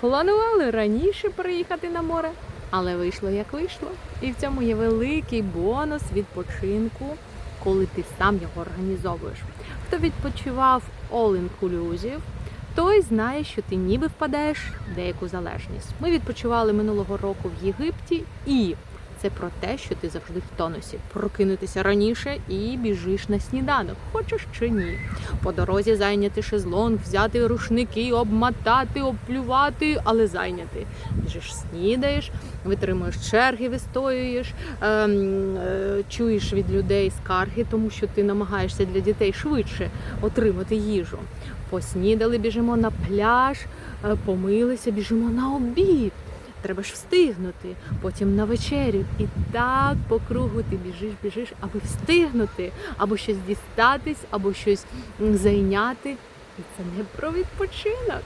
Планували раніше приїхати на море, але вийшло як вийшло. І в цьому є великий бонус відпочинку, коли ти сам його організовуєш. Хто відпочивав all inclusive, той знає, що ти ніби впадаєш в деяку залежність. Ми відпочивали минулого року в Єгипті, і це про те, що ти завжди в тонусі. Прокинутися раніше і біжиш на сніданок, хочеш чи ні. По дорозі зайняти шезлонг, взяти рушники, обмотати, обплювати, але зайняти. Біжиш, снідаєш, витримуєш черги, вистоюєш, ем, е, чуєш від людей скарги, тому що ти намагаєшся для дітей швидше отримати їжу. Поснідали, біжимо на пляж, е, помилися, біжимо на обід. Треба ж встигнути, потім на вечерю. І так по кругу ти біжиш, біжиш, аби встигнути, або щось дістатись, або щось зайняти. І це не про відпочинок.